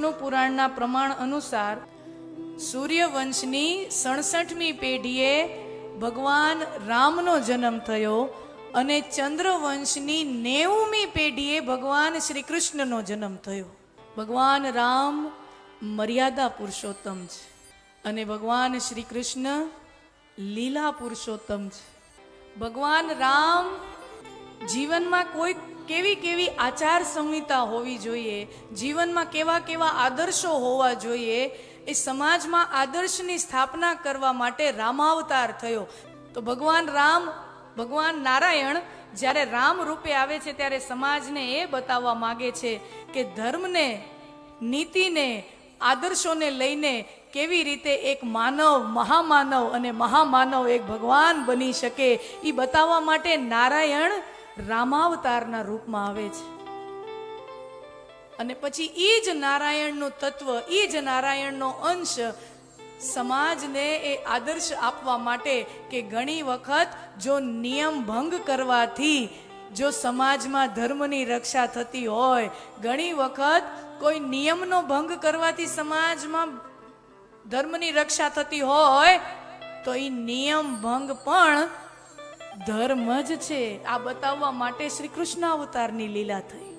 વિષ્ણુ પુરાણના પ્રમાણ અનુસાર સૂર્યવંશની સડસઠમી પેઢીએ ભગવાન રામનો જન્મ થયો અને ચંદ્રવંશની નેવુમી પેઢીએ ભગવાન શ્રી કૃષ્ણનો જન્મ થયો. ભગવાન રામ મર્યાદા પુરુષોત્તમ છે અને ભગવાન શ્રી કૃષ્ણ લીલા પુરુષોત્તમ છે. ભગવાન રામ જીવનમાં કોઈ કેવી કેવી આચાર સંહિતા હોવી જોઈએ, જીવનમાં કેવા કેવા આદર્શો હોવા જોઈએ, એ સમાજમાં આદર્શની સ્થાપના કરવા માટે રામાવતાર થયો. તો ભગવાન રામ, ભગવાન નારાયણ જ્યારે રામ રૂપે આવે છે ત્યારે સમાજને એ બતાવવા માગે છે કે ધર્મને, નીતિને, આદર્શોને લઈને કેવી રીતે એક માનવ, મહામાનવ અને મહામાનવ એક ભગવાન બની શકે એ બતાવવા માટે નારાયણ રામાવતારના રૂપમાં આવે છે. અને પછી એ જ નારાયણનું તત્વ એ જ નારાયણનો અંશ સમાજને એ આદર્શ આપવા માટે કે ઘણી વખત જો નિયમ ભંગ કરવાથી જો સમાજમાં ધર્મની રક્ષા થતી હોય, ઘણી વખત કોઈ નિયમનો ભંગ કરવાથી સમાજમાં ધર્મની રક્ષા થતી હોય, તો એ નિયમ ભંગ પણ ધર્મ જ છે. આ બતાવવા માટે શ્રી કૃષ્ણ અવતારની લીલા થઈ.